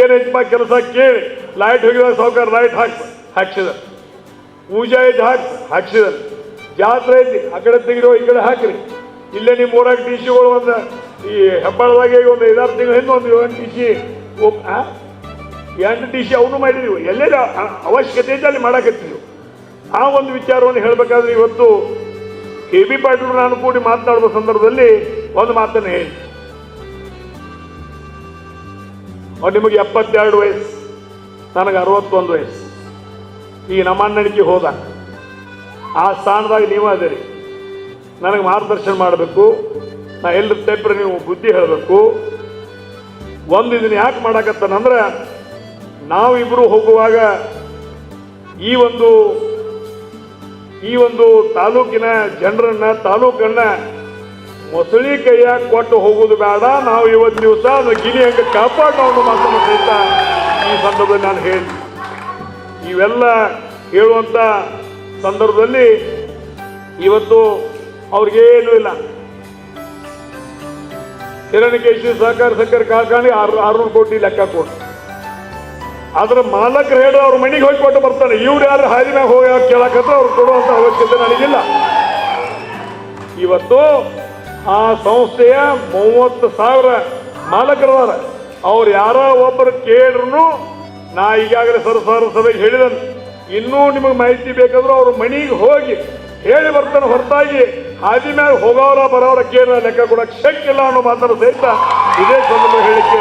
ಏನೈತಪ್ಪ ಕೆಲಸ ಕೇಳಿ. ಲೈಟ್ ಹೋಗಿದಾಗ ಸಾವುಕಾರ ಲೈಟ್ ಹಾಕ್ ಹಾಕ್ಸಿದ ಪೂಜೆ ಐತಿ ಹಾಕ್ ಹಾಕ್ಸಿದ ಜಾತ್ರೆ ಐತಿ, ಆ ಕಡೆ ತೆಗಿರೋ ಈ ಕಡೆ ಹಾಕ್ರಿ. ಇಲ್ಲೇ ನಿಮ್ಮ ಊರಾಗ ಟಿ ಸಿಗಳು ಒಂದು, ಈ ಹೆಬ್ಬಾಳದಾಗ ಒಂದು ಐದಾರು ತಿಂಗಳು ಹಿಂದೆ ಒಂದು ಏಳು ಟಿ ಸಿ ಎಂಟು ಟಿ ಸಿ ಅವನು ಮಾಡಿದೀವಿ. ಎಲ್ಲೆಲ್ಲ ಅವಶ್ಯಕತೆ ಐತೆ ಅಲ್ಲಿ ಮಾಡಾಕತ್ತೀವಿ. ಆ ಒಂದು ವಿಚಾರವನ್ನು ಹೇಳಬೇಕಾದ್ರೆ ಇವತ್ತು ಕೆ ಬಿ ಪಾಟೀಲ್ ನಾನು ಕೂಡಿ ಮಾತನಾಡುವ ಸಂದರ್ಭದಲ್ಲಿ ಒಂದು ಮಾತನ್ನು ಹೇಳಿ ನಿಮಗೆ ಎಪ್ಪತ್ತೆರಡು ವಯಸ್ಸು, ನನಗೆ ಅರವತ್ತೊಂದು ವಯಸ್ಸು. ಈ ನಮ್ಮಣ್ಣನಿಗೆ ಹೋದ. ಆ ಸ್ಥಾನದಾಗ ನೀವು ಅದಿರಿ. ನನಗೆ ಮಾರ್ಗದರ್ಶನ ಮಾಡಬೇಕು. ನಾ ಎಲ್ಲರ ತೆಪ್ಪರೆ ನೀವು ಬುದ್ಧಿ ಹೇಳಬೇಕು. ಒಂದು ಇದನ್ನು ಯಾಕೆ ಮಾಡಾಕತ್ತಾನಂದ್ರೆ ನಾವಿಬ್ಬರು ಹೋಗುವಾಗ ಈ ಒಂದು ಈ ಒಂದು ತಾಲೂಕಿನ ಜನರನ್ನ, ತಾಲೂಕನ್ನ ಮೊಸಳಿ ಕೈಯಾಗ ಕೊಟ್ಟು ಹೋಗುದು ಬೇಡ. ನಾವು ಇವತ್ತು ದಿವಸ ಗಿಣಿ ಹಂಗ ಕಾಪಾಡೋಣ ಮಾತನ್ನು ಸಹಿತ ಈ ಸಂದರ್ಭದಲ್ಲಿ ನಾನು ಹೇಳಿ ಇವೆಲ್ಲ ಹೇಳುವಂತ ಸಂದರ್ಭದಲ್ಲಿ ಇವತ್ತು ಅವ್ರಿಗೇನು ಇಲ್ಲ. ಹಿರಣ್ಯಕೇಶಿ ಸಹಕಾರ ಸಕ್ಕರೆ ಕಾರ್ಖಾನೆ ಆರು ಆರ್ನೂರು ಕೋಟಿ ಲೆಕ್ಕ ಕೊಟ್ಟು ಅದ್ರ ಮಾಲಕರು ಹೇಳಿ ಅವ್ರ ಮನೆಗೆ ಹೋಗಿ ಕೊಟ್ಟು ಬರ್ತಾನೆ ಇವ್ರು ಯಾರು ಹಾದಿ ಮ್ಯಾಗ ಹೋಗಿ ಕೇಳಕತ್ರ ಅವ್ರು ಕೊಡುವಂತ ಅವಶ್ಯಕತೆ ನನಗಿಲ್ಲ. ಇವತ್ತು ಆ ಸಂಸ್ಥೆಯ ಮೂವತ್ತು ಸಾವಿರ ಮಾಲಕರದಾರ. ಅವ್ರು ಯಾರೋ ಒಬ್ಬರು ಕೇಳ್ರು ನಾ ಈಗಾಗಲೇ ಸರ್ಸಾರ ಸಭೆಗೆ ಹೇಳಿದನು. ಇನ್ನೂ ನಿಮಗೆ ಮಾಹಿತಿ ಬೇಕಾದ್ರೂ ಅವ್ರ ಮನೆಗೆ ಹೋಗಿ ಹೇಳಿ ಬರ್ತಾನೆ ಹೊರತಾಗಿ ಹಾದಿ ಮ್ಯಾಗ ಹೋಗೋರ ಬರೋರ ಕೇಳ ಲೆಕ್ಕ ಕೊಡಕ್ಕೆ ಶಕ್ತಿ ಇಲ್ಲ ಅನ್ನೋ ಮಾತನ್ನು ಸಹಿತ ಇದೇ ಸಂದರ್ಭ ಹೇಳಿಕೆ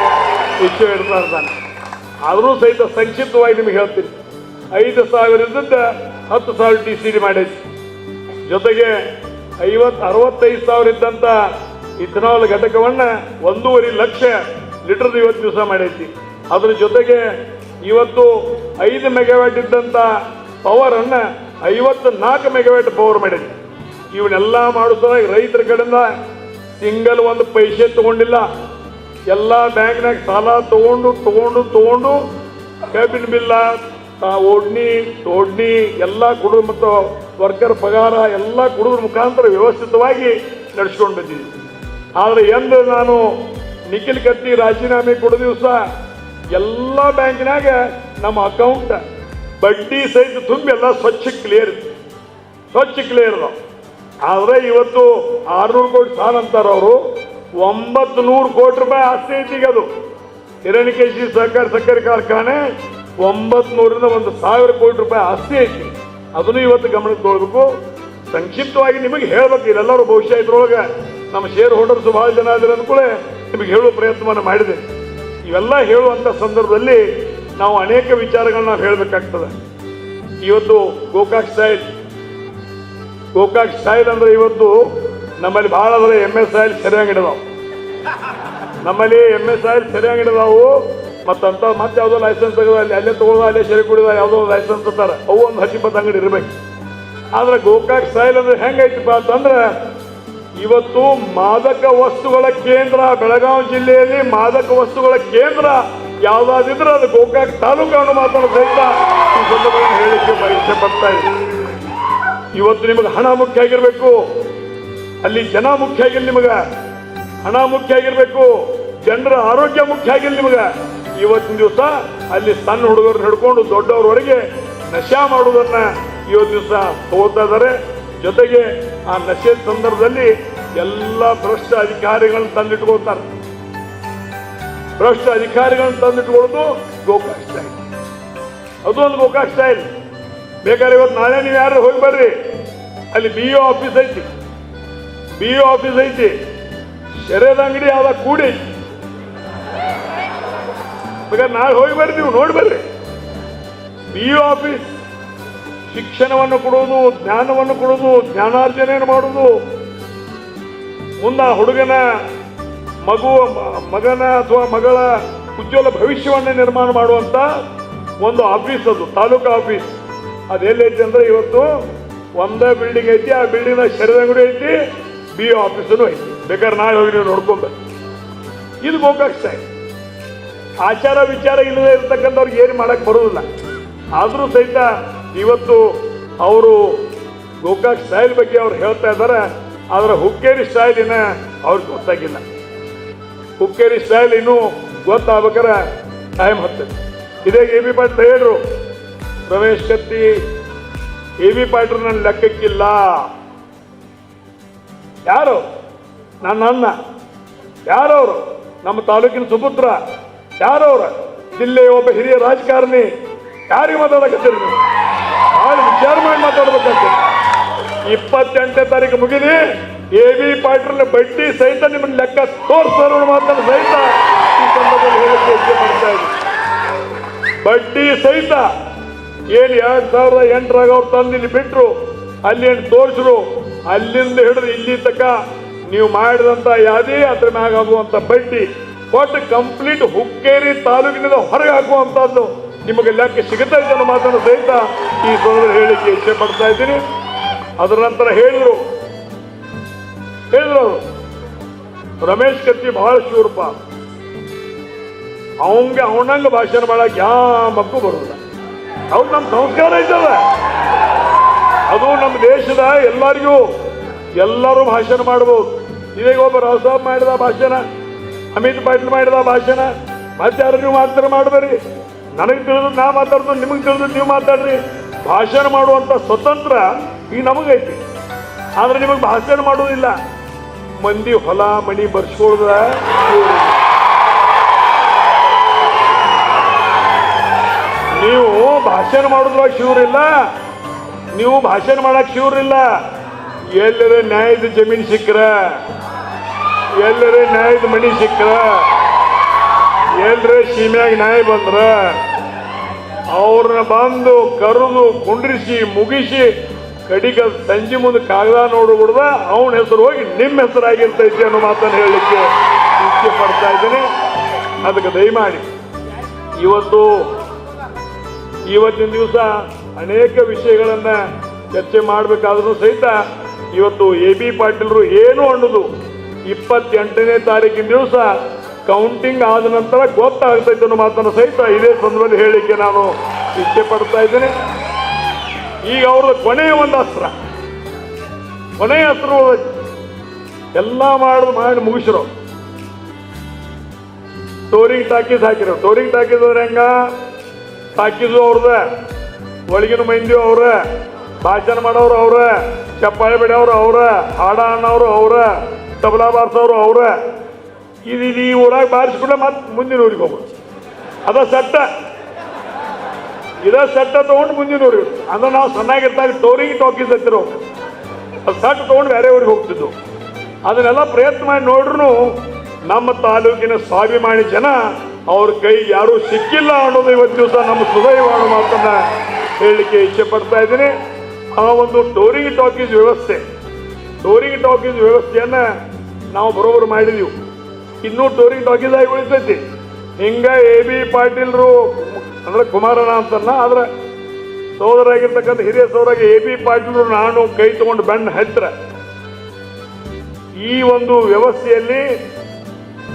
ಇಚ್ಛೆ ಇಡ್ತಾ ಇರ್ತಾನೆ ಆದರೂ ಸಹಿತ ಸಂಕ್ಷಿಪ್ತವಾಗಿ ನಿಮಗೆ ಹೇಳ್ತೀನಿ. ಐದು ಸಾವಿರದಿಂದ ಹತ್ತು ಸಾವಿರ ಟಿ ಸಿ ಡಿ ಮಾಡೈತಿ ಜೊತೆಗೆ ಐವತ್ತು ಅರವತ್ತೈದು ಸಾವಿರ ಇದ್ದಂಥ ಇಥನಾಲ್ ಘಟಕವನ್ನ ಒಂದೂವರೆ ಲಕ್ಷ ಲೀಟರ್ ಇವತ್ತು ದಿವಸ ಮಾಡೈತಿ. ಅದ್ರ ಜೊತೆಗೆ ಇವತ್ತು ಐದು ಮೆಗಾವ್ಯಾಟ್ ಇದ್ದಂಥ ಪವರ್ ಅನ್ನ ಐವತ್ತು ನಾಲ್ಕು ಮೆಗಾವ್ಯಾಟ್ ಪವರ್ ಮಾಡೈತಿ. ಇವನ್ನೆಲ್ಲ ಮಾಡೋ ರೈತರ ಕಡೆಯಿಂದ ಸಿಂಗಲ್ ಒಂದು ಪೈಸೆ ತಗೊಂಡಿಲ್ಲ. ಎಲ್ಲ ಬ್ಯಾಂಕ್ನಾಗ ಸಾಲ ತಗೊಂಡು ತಗೊಂಡು ತಗೊಂಡು ಕ್ಯಾಬಿನ್ ಬಿಲ್ಲ ಓಡ್ನಿ ತೋಡ್ನಿ ಎಲ್ಲ ಕೊಡು ಮತ್ತು ವರ್ಕರ್ ಪಗಾರ ಎಲ್ಲ ಕೊಡೋದ್ರ ಮುಖಾಂತರ ವ್ಯವಸ್ಥಿತವಾಗಿ ನಡೆಸ್ಕೊಂಡು ಬಂದಿದ್ದೀನಿ. ಆದರೆ ಎಂದು ನಾನು ನಿಖಿಲ್ ಕತ್ತಿ ರಾಜೀನಾಮೆ ಕೊಡೋ ದಿವಸ ಎಲ್ಲ ಬ್ಯಾಂಕಿನಾಗ ನಮ್ಮ ಅಕೌಂಟ್ ಬಡ್ಡಿ ಸಹಿತ ತುಂಬಿ ಎಲ್ಲ ಸ್ವಚ್ಛ ಕ್ಲಿಯರ್ ಸ್ವಚ್ಛ ಕ್ಲಿಯರ್ ಆದರೆ ಇವತ್ತು ಆರ್ನೂರು ಕೋಟಿ ಸಾಲ ಅಂತಾರ ಅವರು. ಒಂಬತ್ತು ನೂರು ಕೋಟಿ ರೂಪಾಯಿ ಆಸ್ತಿ ಐತಿ ಈಗ ಅದು. ಹಿರಣ್ಯಕೇಶಿ ಸಹಕಾರ ಸಕ್ಕರೆ ಕಾರ್ಖಾನೆ ಒಂಬತ್ತು ನೂರಿಂದ ಒಂದು ಸಾವಿರ ಕೋಟಿ ರೂಪಾಯಿ ಆಸ್ತಿ ಐತಿ. ಅದನ್ನು ಇವತ್ತು ಗಮನಕ್ಕೆ ತೊಗೊಳ್ಬೇಕು. ಸಂಕ್ಷಿಪ್ತವಾಗಿ ನಿಮಗೆ ಹೇಳ್ಬೇಕು, ಇಲ್ಲೆಲ್ಲರೂ ಬಹುಶಃ ಇದ್ರೊಳಗೆ ನಮ್ಮ ಶೇರ್ ಹೋಲ್ಡರ್ಸ್ ಬಹಳ ಜನ ಇದ್ರೆ ಅಂದ್ಕೂಳೆ ನಿಮಗೆ ಹೇಳುವ ಪ್ರಯತ್ನವನ್ನು ಮಾಡಿದೆ. ಇವೆಲ್ಲ ಹೇಳುವಂಥ ಸಂದರ್ಭದಲ್ಲಿ ನಾವು ಅನೇಕ ವಿಚಾರಗಳನ್ನ ನಾವು ಹೇಳಬೇಕಾಗ್ತದೆ. ಇವತ್ತು ಗೋಕಾಕ್ ಸ್ಟೈಲ್ ಗೋಕಾಕ್ ಸ್ಟೈಲ್ ಅಂದ್ರೆ ಇವತ್ತು ನಮ್ಮಲ್ಲಿ ಬಹಳ ಅಂದ್ರೆ ಎಂ ಎಸ್ ಆಯಿಲ್ ಸರಿಯಾಗಿ ಹಿಡಿದಾವು ನಮ್ಮಲ್ಲಿ ಎಂ ಎಸ್ ಆಯಿಲ್ ಸರಿಯಾಗಿ ಹಿಡಿದಾವು ಮತ್ತಂತ ಮತ್ತೆ ಯಾವುದೋ ಲೈಸೆನ್ಸ್ ತೆಗೆದ ಅಲ್ಲಿ ಅಲ್ಲೇ ತಗೊಳ್ಳೋ ಅಲ್ಲೇ ಶರೀ ಕುಡಿದ ಯಾವುದೋ ಲೈಸೆನ್ಸ್ ಅಂತಾರೆ. ಅವು ಒಂದು ಹತ್ತಿಪ್ಪತ್ತು ಅಂಗಡಿ ಇರಬೇಕು. ಆದ್ರೆ ಗೋಕಾಕ್ ಸ್ಟೈಲ್ ಅಂದ್ರೆ ಹೆಂಗೈತಪ್ಪ ಅಂತಂದ್ರೆ ಇವತ್ತು ಮಾದಕ ವಸ್ತುಗಳ ಕೇಂದ್ರ ಬೆಳಗಾವಿ ಜಿಲ್ಲೆಯಲ್ಲಿ ಮಾದಕ ವಸ್ತುಗಳ ಕೇಂದ್ರ ಯಾವ್ದಾದಿದ್ರೆ ಅದು ಗೋಕಾಕ್ ತಾಲೂಕನ್ನು ಸಹಿತ ಈ ಸಂದರ್ಭದಲ್ಲಿ ಹೇಳಿಕ್ಕೆ ಪರೀಕ್ಷೆ ಬರ್ತಾ ಇದೆ. ಇವತ್ತು ನಿಮಗೆ ಹಣ ಮುಖ್ಯ ಆಗಿರ್ಬೇಕು. ಅಲ್ಲಿ ಜನ ಮುಖ್ಯ ಆಗಿಲ್ಲ ನಿಮಗ. ಹಣ ಮುಖ್ಯ ಆಗಿರ್ಬೇಕು. ಜನರ ಆರೋಗ್ಯ ಮುಖ್ಯ ಆಗಿಲ್ಲ ನಿಮಗ. ಇವತ್ತಿನ ದಿವಸ ಅಲ್ಲಿ ಸಣ್ಣ ಹುಡುಗರನ್ನ ಹಿಡ್ಕೊಂಡು ದೊಡ್ಡವರವರೆಗೆ ನಶಾ ಮಾಡುವುದನ್ನ ಇವತ್ತು ದಿವಸ ತಗೋತಾ ಇದ್ದಾರೆ. ಜೊತೆಗೆ ಆ ನಶೆ ಸಂದರ್ಭದಲ್ಲಿ ಎಲ್ಲ ಭ್ರಷ್ಟ ಅಧಿಕಾರಿಗಳನ್ನ ತಂದಿಟ್ಕೊಳ್ತಾರೆ. ಭ್ರಷ್ಟ ಅಧಿಕಾರಿಗಳನ್ನ ತಂದಿಟ್ಕೊಳ್ಳೋದು ಗೋಕಾಕ್ ಸ್ಟೈಲ್ ಅದು ಒಂದು ಗೋಕಾಕ್ ಸ್ಟೈಲ್ ಬೇಕಾದ್ರೆ ಇವತ್ತು ನಾಳೆ ನೀವು ಯಾರು ಹೋಗಿ ಬರ್ರಿ. ಅಲ್ಲಿ ಬಿ ಒ ಆಫೀಸ್ ಐತಿ. ಬಿ ಆಫೀಸ್ ಐತಿ. ಶರೀರದ ಅಂಗಡಿ ಕೂಡಿ ಬೇಕಾದ್ರೆ ನಾಳೆ ಹೋಗಿ ಬರ್ರಿ, ನೀವು ನೋಡಿ ಬರ್ರಿ. ಬಿ ಆಫೀಸ್ ಶಿಕ್ಷಣವನ್ನು ಕೊಡೋದು ಜ್ಞಾನವನ್ನು ಕೊಡುವುದು, ಜ್ಞಾನಾರ್ಜನೆಯನ್ನು ಮಾಡುವುದು. ಮುಂದ ಹುಡುಗನ ಮಗು ಮಗನ ಅಥವಾ ಮಗಳ ಉಜ್ವಲ ಭವಿಷ್ಯವನ್ನು ನಿರ್ಮಾಣ ಮಾಡುವಂತ ಒಂದು ಆಫೀಸ್ ಅದು, ತಾಲೂಕು ಆಫೀಸ್. ಅದು ಎಲ್ಲೈತಿ ಅಂದ್ರೆ ಇವತ್ತು ಒಂದೇ ಬಿಲ್ಡಿಂಗ್ ಐತಿ, ಆ ಬಿಲ್ಡಿಂಗ್ ಶರೀರ ಅಂಗಡಿ ಐತಿ, ಬಿ ಆಫೀಸನು ಐತಿ. ಬೇಕಾದ್ರೆ ನಾಳೆ ಹೋಗಿ ನೀವು ನೋಡ್ಕೊಂಬ ಇದು ಗೋಕಾಕ್ ಸ್ಟೈಲ್ ಆಚಾರ ವಿಚಾರ ಇಲ್ಲದೆ ಇರ್ತಕ್ಕಂಥವ್ರಿಗೆ ಏನು ಮಾಡಕ್ಕೆ ಬರೋದಿಲ್ಲ ಆದರೂ ಸಹಿತ ಇವತ್ತು ಅವರು ಗೋಕಾಕ್ ಸ್ಟೈಲ್ ಬಗ್ಗೆ ಅವ್ರು ಹೇಳ್ತಾ ಇದ್ದಾರೆ. ಆದರೆ ಹುಕ್ಕೇರಿ ಸ್ಟೈಲ್ ಇನ್ನ ಅವ್ರಿಗೆ ಗೊತ್ತಾಗಿಲ್ಲ. ಹುಕ್ಕೇರಿ ಸ್ಟೈಲ್ ಇನ್ನೂ ಗೊತ್ತಾಗ್ಬೇಕಾರೆ ಟೈಮ್ ಹತ್ತೈತಿ. ಇದೇ ಎ ಬಿ ಪಾಟೀಲ್ ಹೇಳ್ರು ರಮೇಶ್ ಕತ್ತಿ ಎ ಬಿ ಪಾಟೀಲ್ ನನ್ನ ಲೆಕ್ಕಕ್ಕಿಲ್ಲ. ಯಾರು? ನನ್ನ ಅಣ್ಣ. ಯಾರವರು? ನಮ್ಮ ತಾಲೂಕಿನ ಸುಪುತ್ರ. ಯಾರವ್ರ? ಜಿಲ್ಲೆಯ ಒಬ್ಬ ಹಿರಿಯ ರಾಜಕಾರಣಿ. ಯಾರಿಗೆ ಮಾತಾಡಕತ್ತೀರಿ ನೀವು? ಭಾಳ ವಿಚಾರ ಮಾಡಿ ಮಾತಾಡ್ಬೇಕಂತ ಇಪ್ಪತ್ತೆಂಟನೇ ತಾರೀಕು ಮುಗಿದಿ ಎ ಬಿ ಪಾಟೀಲ್ ಬಡ್ಡಿ ಸಹಿತ ನಿಮ್ಮನ್ನ ಲೆಕ್ಕ ತೋರಿಸೋರು ಮಾತನ್ನು ಸಹಿತ ಈ ಸಂದರ್ಭದಲ್ಲಿ ಹೇಳಕ್ಕೆ ಮಾಡ್ತಾ ಇದ್ದೀನಿ. ಬಡ್ಡಿ ಸಹಿತ ಏನು ಎರಡು ಸಾವಿರದ ಎಂಟರಾಗ ಅವ್ರು ತಂದು ಇಲ್ಲಿ ಬಿಟ್ಟರು ಅಲ್ಲಿ ಏನು ತೋರಿಸ್ರು ಅಲ್ಲಿಂದ ಹಿಡಿದು ಇಲ್ಲಿ ತಕ್ಕ ನೀವು ಮಾಡಿದಂಥ ಯಾವುದೇ ಅದ್ರ ಮ್ಯಾಗ ಆಗುವಂಥ ಬಡ್ಡಿ ಒಟ್ಟು ಕಂಪ್ಲೀಟ್ ಹುಕ್ಕೇರಿ ತಾಲೂಕಿನಿಂದ ಹೊರಗೆ ಹಾಕುವಂಥದ್ದು ನಿಮಗೆ ಲೆಕ್ಕ ಸಿಗುತ್ತಾ ಇದೆ ಅನ್ನೋ ಮಾತನ್ನು ಸಹಿತ ಈ ಸಂದರ್ಭದಲ್ಲಿ ಹೇಳಿಕೆ ಇಚ್ಛೆ ಪಡ್ತಾ ಇದ್ದೀನಿ. ಅದರ ನಂತರ ಹೇಳಿದ್ರು. ಹೇಳಿದ್ರು ರಮೇಶ್ ಕತ್ತಿ ಬಹಳ ಶೂರ್ಪ. ಅವಂಗೆ ಅವನಂಗ ಭಾಷಣ ಮಾಡಕ್ಕೆ ಯಾವ ಮಕ್ಕಳು ಬರೋದಿಲ್ಲ. ಅವ್ರು ನಮ್ಮ ಸಂಸ್ಕಾರ ಐತಲ್ಲ. ಅದು ನಮ್ಮ ದೇಶದ ಎಲ್ಲರಿಗೂ ಎಲ್ಲರೂ ಭಾಷಣ ಮಾಡ್ಬೋದು. ಇದೀಗ ಒಬ್ಬ ರಾವ್ ಮಾಡಿದ ಭಾಷಣ ಅಮಿತ್ ಪಾಟೀಲ್ ಮಾಡಿದ ಭಾಷಣ ಮತ್ತೆ ಯಾರು ನೀವು ಮಾಡ್ತಾರೆ ಮಾಡಬೇಡಿ ನನಗೆ ತಿಳಿದು ನಾ ಮಾತಾಡ್ದು, ನಿಮಗೆ ತಿಳಿದು ನೀವು ಮಾತಾಡ್ರಿ. ಭಾಷಣ ಮಾಡುವಂತ ಸ್ವತಂತ್ರ ಈ ನಮಗೈತಿ. ಆದ್ರೆ ನಿಮಗೆ ಭಾಷಣ ಮಾಡೋದಿಲ್ಲ ಮಂದಿ ಹೊಲ ಮಣಿ ಬರ್ಸ್ಕೊಳ್ದ. ನೀವು ಭಾಷಣ ಮಾಡೋದ್ರೊಳಗೆ ಶಿವರಿಲ್ಲ ನೀವು ಭಾಷಣ ಮಾಡಕ್ ಶಿವರಿಲ್ಲ ಎಲ್ಲರ ನ್ಯಾಯದ ಜಮೀನು ಸಿಕ್ಕ್ರ? ಎಲ್ಲರ ನ್ಯಾಯದ ಮಣಿ ಸಿಕ್ಕ್ರ, ಎಲ್ಲರ ಸೀಮ್ಯಾಗ ನ್ಯಾಯ ಬಂದ್ರ, ಅವ್ರನ್ನ ಬಂದು ಕರೆದು ಕುಂಡ್ರಿಸಿ, ಮುಗಿಸಿ ಕಡಿಗ ಸಂಜೆ ಮುಂದೆ ಕಾಗದ ನೋಡಿಬಿಡ್ದ ಅವನ ಹೆಸರು ಹೋಗಿ ನಿಮ್ಮ ಹೆಸರಾಗಿರ್ತೈತಿ ಅನ್ನೋ ಮಾತನ್ನು ಹೇಳಲಿಕ್ಕೆ ಇಚ್ಛೆ ಪಡ್ತಾ ಇದ್ದೀನಿ. ಅದಕ್ಕೆ ದಯಮಾಡಿ, ಇವತ್ತು, ಇವತ್ತಿನ ದಿವಸ ಅನೇಕ ವಿಷಯಗಳನ್ನು ಚರ್ಚೆ ಮಾಡಬೇಕಾದ್ರೂ ಸಹಿತ ಇವತ್ತು ಎ ಬಿ ಪಾಟೀಲ್ರು ಏನು ಅನ್ನೋದು ಇಪ್ಪತ್ತೆಂಟನೇ ತಾರೀಕಿನ ದಿವಸ ಕೌಂಟಿಂಗ್ ಆದ ನಂತರ ಗೊತ್ತಾಗ್ತೈತೆ ಅನ್ನೋ ಮಾತನ್ನು ಸಹಿತ ಇದೇ ಸಂದರ್ಭದಲ್ಲಿ ಹೇಳಿಕೆ ನಾನು ಇಚ್ಛೆ ಪಡ್ತಾ ಇದ್ದೇನೆ. ಈಗ ಅವ್ರದ್ದು ಕೊನೆಯ ಒಂದು ಅಸ್ತ್ರ. ಕೊನೆಯ ಅಸ್ತ್ರ ಎಲ್ಲ ಮಾಡಿದ ಮಾಡಿ ಮುಗಿಸಿರೋ. ಟೋರಿಂಗ್ ಟಾಕೀಸ್ ಹಾಕಿರೋ ಟೋರಿಂಗ್ ಟಾಕೀಸ್ ಅಂದ್ರೆ ಹೆಂಗ? ಟಾಕೀಸು ಅವ್ರದ ಒಳಗಿನ ಮಂದಿ ಅವ್ರ. ಭಾಷಣ ಮಾಡೋರು ಅವ್ರ. ಚಪ್ಪಾಳೆ ಬಿಡೋರು ಅವ್ರ. ಹಾಡ ಅನ್ನೋರು ಅವ್ರ. ತಬಲಾ ಬಾರಿಸೋರು ಅವರೇ. ಇದು ಈ ಊರಾಗ ಬಾರಿಸ್ಬಿಟ್ರೆ ಮತ್ತೆ ಮುಂದಿನ ಊರಿಗೆ ಹೋಗ್ಬೋದು. ಅದ ಸೆಟ್ಟ. ಇದ ಸೆಟ್ಟ ತೊಗೊಂಡು ಮುಂದಿನ ಊರಿಗೆ ಅಂದ್ರೆ ನಾವು ಸಣ್ಣಾಗಿರ್ತಾಗ ಟೋರಿಂಗ್ ಟಾಕೀಸ್ ಹತ್ತಿರ ಅದು ಸೆಟ್ ತೊಗೊಂಡು ಬೇರೆ ಊರಿಗೆ ಹೋಗ್ತಿದ್ದು ಅದನ್ನೆಲ್ಲ ಪ್ರಯತ್ನ ಮಾಡಿ ನೋಡ್ರು ನಮ್ಮ ತಾಲೂಕಿನ ಸ್ವಾಭಿಮಾನಿ ಜನ ಅವ್ರ ಕೈ ಯಾರೂ ಸಿಕ್ಕಿಲ್ಲ ಅನ್ನೋದು ಇವತ್ತು ದಿವಸ ನಮ್ಮ ಸುದೈವಾಣ ಮಾತನ್ನ ಹೇಳಲಿಕ್ಕೆ ಇಚ್ಛೆ ಪಡ್ತಾ ಇದ್ದೀನಿ. ಆ ಒಂದು ಟೋರಿಂಗ್ ಟಾಕೀಸ್ ವ್ಯವಸ್ಥೆ. ಟೋರಿಂಗ್ ಟಾಕೀಸ್ ವ್ಯವಸ್ಥೆಯನ್ನ ನಾವು ಬರೋಬ್ಬರು ಮಾಡಿದೀವಿ. ಇನ್ನೂ ಟೋರಿಂಗ್ ಟಾಕೀಸ್ ಆಗಿ ಉಳಿತೈತಿ. ಹಿಂಗ ಎ ಬಿ ಪಾಟೀಲ್ರು ಅಂದ್ರೆ ಕುಮಾರಣ್ಣ ಅಂತಲ್ಲ, ಆದ್ರೆ ಸೋದರಾಗಿರ್ತಕ್ಕಂಥ ಹಿರಿಯ ಸೋದರಾಗಿ ಎ ಬಿ ಪಾಟೀಲ್ರು ನಾನು ಕೈ ತಗೊಂಡು ಬೆಣ್ಣ ಹತ್ತಿರ. ಈ ಒಂದು ವ್ಯವಸ್ಥೆಯಲ್ಲಿ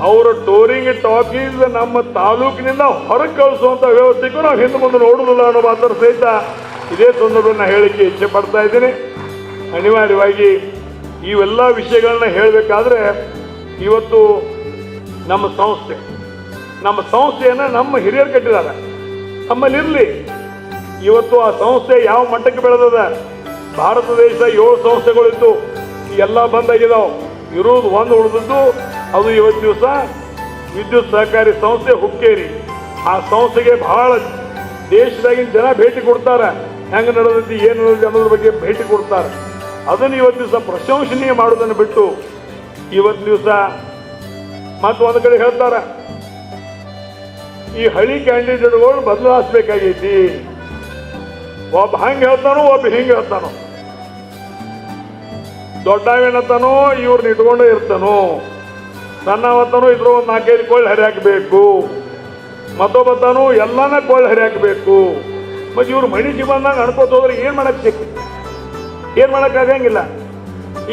ಅವರ ಟೋರಿಂಗ್ ಟಾಕೀಸ್ ನಮ್ಮ ತಾಲೂಕಿನಿಂದ ಹೊರಗೆ ಕಳಿಸುವಂತ ವ್ಯವಸ್ಥೆಗೂ ನಾವು ಹಿಂದೆ ಮುಂದೆ ನೋಡುವುದಿಲ್ಲ ಅನ್ನೋ ಮಾತ್ರ ಸಹಿತ ಇದೇ ಸಂದರ್ಭವನ್ನು ಹೇಳಿಕೆ ಇಚ್ಛೆ ಪಡ್ತಾ ಇದ್ದೀನಿ. ಅನಿವಾರ್ಯವಾಗಿ ಇವೆಲ್ಲ ವಿಷಯಗಳನ್ನ ಹೇಳಬೇಕಾದ್ರೆ ಇವತ್ತು ನಮ್ಮ ಸಂಸ್ಥೆ, ನಮ್ಮ ಸಂಸ್ಥೆಯನ್ನು ನಮ್ಮ ಹಿರಿಯರು ಕಟ್ಟಿದ್ದಾರೆ. ನಮ್ಮಲ್ಲಿರಲಿ ಇವತ್ತು ಆ ಸಂಸ್ಥೆ ಯಾವ ಮಟ್ಟಕ್ಕೆ ಬೆಳೆದದ? ಭಾರತ ದೇಶ ಏಳು ಸಂಸ್ಥೆಗಳಿತ್ತು ಎಲ್ಲ ಬಂದಾಗಿದಾವೆ ಇರುವುದು ಒಂದು ಉಳಿದದ್ದು, ಅದು ಇವತ್ತು ದಿವಸ ವಿದ್ಯುತ್ ಸಹಕಾರಿ ಸಂಸ್ಥೆ ಹುಕ್ಕೇರಿ. ಆ ಸಂಸ್ಥೆಗೆ ಬಹಳ ದೇಶದಾಗಿನ ಜನ ಭೇಟಿ ಕೊಡ್ತಾರೆ. ಹೆಂಗೆ ನಡೆದೈತಿ, ಏನು ನಡೆದೈತಿ ಅನ್ನೋದ್ರ ಬಗ್ಗೆ ಭೇಟಿ ಕೊಡ್ತಾರೆ. ಅದನ್ನು ಇವತ್ತು ದಿವಸ ಪ್ರಶಂಸನೀಯ ಮಾಡೋದನ್ನು ಬಿಟ್ಟು ಇವತ್ತು ದಿವಸ ಮತ್ತು ಒಂದು ಕಡೆ ಹೇಳ್ತಾರೆ. ಈ ಹಳಿ ಕ್ಯಾಂಡಿಡೇಟ್ಗಳು ಬದಲಾಯಿಸ್ಬೇಕಾಗೈತಿ. ಒಬ್ಬ ಹಂಗೆ ಹೇಳ್ತಾನೋ, ಒಬ್ಬ ಹಿಂಗೆ ಹೇಳ್ತಾನೋ. ದೊಡ್ಡವೇನತ್ತಾನೋ ಇವ್ರನ್ನ ಇಟ್ಕೊಂಡೇ ಇರ್ತಾನೋ. ಸಣ್ಣವತ್ತಾನೋ ಇದ್ರ ಒಂದು ನಾಲ್ಕೈದು ಕೋಳಿ ಹರಿ ಹಾಕಬೇಕು ಮತ್ತೊಬ್ಬತ್ತಾನೋ ಎಲ್ಲಾನ ಕೋಳಿ ಹರಿ ಹಾಕಬೇಕು ಮತ್ತೆ ಇವ್ರು ಮಣಿಜಿ ಬಂದಾಗ ಅನ್ಕೋತ ಹೋದ್ರೆ ಏನು ಮಾಡಕ್ ಸಿಕ್ತಿ ಏನು ಮಾಡೋಕ್ಕಾಗಂಗಿಲ್ಲ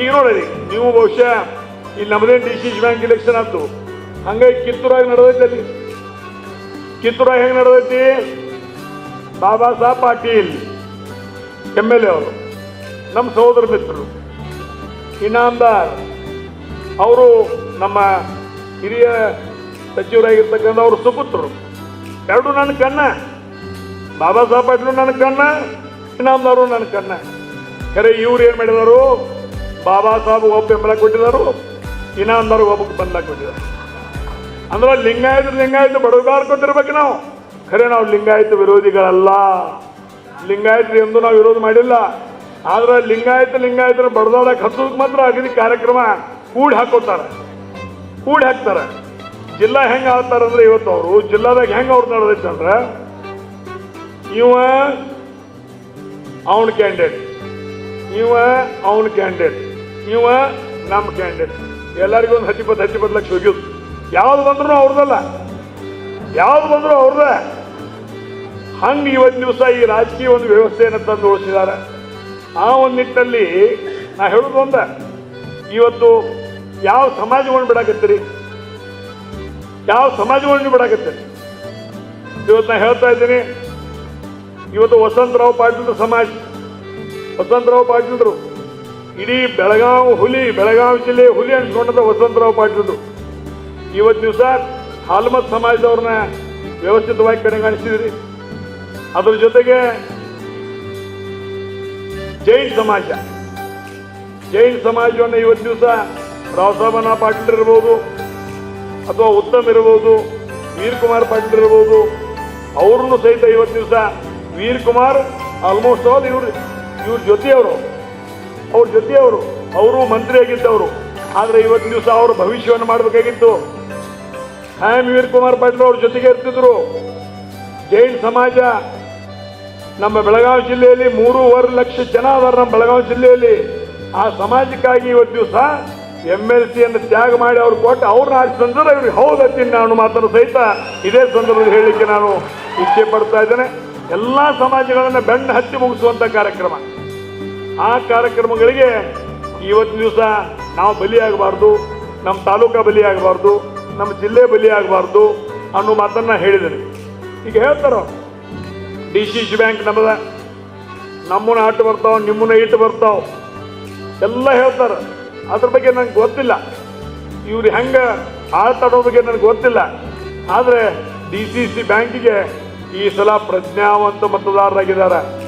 ಈಗ ನೋಡ್ರಿ, ನೀವು ಬಹುಶಃ ಇಲ್ಲಿ ನಮ್ಮದೇನು ಡಿ ಸಿ ಬ್ಯಾಂಕ್ ಇಲೆಕ್ಷನ್ ಆಯ್ತು. ಹಂಗಾಗಿ ಕಿತ್ತೂರಾಗಿ ನಡೆದೈತೆ ಅಲ್ಲಿ. ಕಿತ್ತೂರಾಗ ಹೆಂಗೆ ನಡೆದೈತಿ? Baba Saheb Patil M L A ಅವರು. ನಮ್ಮ ಸಹೋದರ ಮಿತ್ರರು. ಇನಾಮದಾರ್ ಅವರು ನಮ್ಮ ಹಿರಿಯ ಸಚಿವರಾಗಿರ್ತಕ್ಕಂಥ ಅವರು ಸುಪುತ್ರರು. ಎರಡು ನನ್ನ ಕಣ್ಣ. ಬಾಬಾ ಸಾಹೇಬ್ ಪಾಟೀಲ್ ನನ್ನ ಕಣ್ಣ, ಇನಾಮದಾರು ನನ್ನ ಕಣ್ಣ. ಖರೆ ಇವ್ರು ಏನು ಮಾಡಿದಾರು? ಬಾಬಾ ಸಾಹೇಬ್ ಒಬ್ಬ ಬೆಂಬಲ ಕೊಟ್ಟಿದ್ದಾರೆ ಇನ್ನೊಂದರು ಒಬ್ಬ ಬೆಂಬಲ ಕೊಟ್ಟಿದ್ದಾರೆ ಅಂದ್ರೆ ಲಿಂಗಾಯತ ಲಿಂಗಾಯತ ಬಡಗಾರ ಕೊಟ್ಟಿರ್ಬೇಕು ನಾವು. ಖರೆ ನಾವು ಲಿಂಗಾಯತ ವಿರೋಧಿಗಳಲ್ಲ. ಲಿಂಗಾಯತ ಎಂದು ನಾವು ವಿರೋಧ ಮಾಡಿಲ್ಲ. ಆದ್ರೆ ಲಿಂಗಾಯತ ಲಿಂಗಾಯತ ಬಡದಾಡಕ್ಕೆ ಹತ್ತೋದಕ್ಕೆ ಮಾತ್ರ ಅಗದಿ ಕಾರ್ಯಕ್ರಮ ಕೂಡಿ ಹಾಕೋತಾರೆ. ಕೂಡಿ ಹಾಕ್ತಾರೆ. ಜಿಲ್ಲಾ ಹೆಂಗೆ ಅಂದ್ರೆ ಇವತ್ತು ಅವರು, ಜಿಲ್ಲಾದಾಗ ಹೆಂಗೆ ಅವ್ರು ನಡೆದೈತೆ ಅಂದ್ರೆ, ಇವ ಅವನ ಕ್ಯಾಂಡಿಡೇಟ್ ಇವ ಅವನ ಕ್ಯಾಂಡಿಡೇಟ್ ಇವ ನಮ್ಮ ಕ್ಯಾಂಡಿಡೇಟ್ ಎಲ್ಲರಿಗೂ ಒಂದು ಹತ್ತಿಪ್ಪತ್ತು ಹತ್ತಿಪ್ಪತ್ತು ಲಕ್ಷ ಹೋಗಿದ್ದು ಯಾವ್ದು ಬಂದ್ರು ಅವ್ರದಲ್ಲ. ಯಾವ್ದು ಬಂದ್ರು ಅವ್ರದ. ಹಂಗೆ ಇವತ್ತು ದಿವಸ ಈ ರಾಜಕೀಯ ಒಂದು ವ್ಯವಸ್ಥೆಯನ್ನು ತಂದು ಉಳಿಸಿದ್ದಾರೆ ಆ ಒಂದು ನಿಟ್ಟಿನಲ್ಲಿ ನಾ ಹೇಳೋದು ಒಂದ. ಇವತ್ತು ಯಾವ ಸಮಾಜವನ್ನು ಬಿಡಾಕತ್ತೀರಿ? ಯಾವ ಸಮಾಜವನ್ನು ಬಿಡಾಕತ್ತೀರಿ? ಇವತ್ತು ನಾ ಹೇಳ್ತಾ ಇದ್ದೀನಿ, ಇವತ್ತು ವಸಂತರಾವ್ ಪಾಟೀಲ್ ಸಮಾಜ. ವಸಂತರಾವ್ ಪಾಟೀಲ್ರು ಇಡೀ ಬೆಳಗಾವಿ ಹುಲಿ, ಬೆಳಗಾವಿ ಜಿಲ್ಲೆ ಹುಲಿ ಅನ್ಸ್ಕೊಂಡಂತ ವಸಂತರಾವ್ ಪಾಟೀಲ್ರು ಇವತ್ತು ದಿವಸ ಹಾಲ್ಮತ್ ಸಮಾಜದವ್ರನ್ನ ವ್ಯವಸ್ಥಿತವಾಗಿ ಕಡೆಗಾಣಿಸಿದ್ರಿ ಅದ್ರ ಜೊತೆಗೆ ಜೈನ್ ಸಮಾಜ. ಜೈನ್ ಸಮಾಜವನ್ನು ಇವತ್ತು ದಿವಸ ರಾವಸಾಬನ ಪಾಟೀಲ್ ಇರ್ಬೋದು, ಅಥವಾ ಉತ್ತಮ್ ಇರ್ಬೋದು, ವೀರ್ ಕುಮಾರ್ ಪಾಟೀಲ್ ಇರ್ಬೋದು ಅವ್ರನ್ನು ಸಹಿತ ಇವತ್ತು ದಿವಸ ವೀರ್ ಕುಮಾರ್ ಆಲ್ಮೋಸ್ಟ್ ಆಲ್ ಇವ್ರು. ಇವ್ರ ಜೊತೆಯವರು, ಅವ್ರ ಜೊತೆಯವರು, ಅವರು ಮಂತ್ರಿ ಆಗಿದ್ದವರು. ಆದರೆ ಇವತ್ತು ದಿವಸ ಅವರು ಭವಿಷ್ಯವನ್ನು ಮಾಡಬೇಕಾಗಿತ್ತು. ಹ್ಯಾಮ್ ವೀರ್ ಕುಮಾರ್ ಪಾಟೀಲ್ ಅವ್ರ ಜೊತೆಗೆ ಇರ್ತಿದ್ರು. ಜೈನ್ ಸಮಾಜ, ನಮ್ಮ ಬೆಳಗಾವಿ ಜಿಲ್ಲೆಯಲ್ಲಿ ಮೂರುವರೆ ಲಕ್ಷ ಜನ ಅದಾರ ನಮ್ಮ ಬೆಳಗಾವಿ ಜಿಲ್ಲೆಯಲ್ಲಿ. ಆ ಸಮಾಜಕ್ಕಾಗಿ ಇವತ್ತು ದಿವಸ ಎಂ ಎಲ್ ಸಿಯನ್ನು ತ್ಯಾಗ ಮಾಡಿ ಅವ್ರು ಕೊಟ್ಟು ಅವ್ರನ್ನ ಆರಿಸಿದ್ರೆ ಇವ್ರಿಗೆ ಹೌದತ್ತೀನಿ ನಾನು ಮಾತನ್ನು ಸಹಿತ ಇದೇ ಸಂದರ್ಭದಲ್ಲಿ ಹೇಳಲಿಕ್ಕೆ ನಾನು ಇಚ್ಛೆ ಪಡ್ತಾ ಇದ್ದೇನೆ. ಎಲ್ಲ ಸಮಾಜಗಳನ್ನು ಬೆನ್ನು ಹತ್ತಿ ಮುಗಿಸುವಂಥ ಕಾರ್ಯಕ್ರಮ. ಆ ಕಾರ್ಯಕ್ರಮಗಳಿಗೆ ಇವತ್ತು ದಿವಸ ನಾವು ಬಲಿಯಾಗಬಾರ್ದು, ನಮ್ಮ ತಾಲೂಕಾ ಬಲಿಯಾಗಬಾರ್ದು, ನಮ್ಮ ಜಿಲ್ಲೆ ಬಲಿಯಾಗಬಾರ್ದು ಅನ್ನೋ ಮಾತನ್ನ ಹೇಳಿದ್ದೇನೆ ಈಗ ಹೇಳ್ತಾರ, ಡಿ ಸಿ ಸಿ ಬ್ಯಾಂಕ್ ನಮ್ಮದ, ನಮ್ಮನ್ನ ಅಟ್ಟು ಬರ್ತಾವ, ನಿಮ್ಮನ್ನ ಇಟ್ಟು ಬರ್ತಾವ, ಎಲ್ಲ ಹೇಳ್ತಾರೆ. ಅದ್ರ ಬಗ್ಗೆ ನನಗೆ ಗೊತ್ತಿಲ್ಲ. ಇವ್ರು ಹೆಂಗ ಆಳ್ತಾಡೋ ಬಗ್ಗೆ ನನಗೆ ಗೊತ್ತಿಲ್ಲ. ಆದರೆ ಡಿ ಸಿ ಸಿ ಬ್ಯಾಂಕಿಗೆ ಈ ಸಲ ಪ್ರಜ್ಞಾವಂತ ಮತದಾರರಾಗಿದ್ದಾರೆ.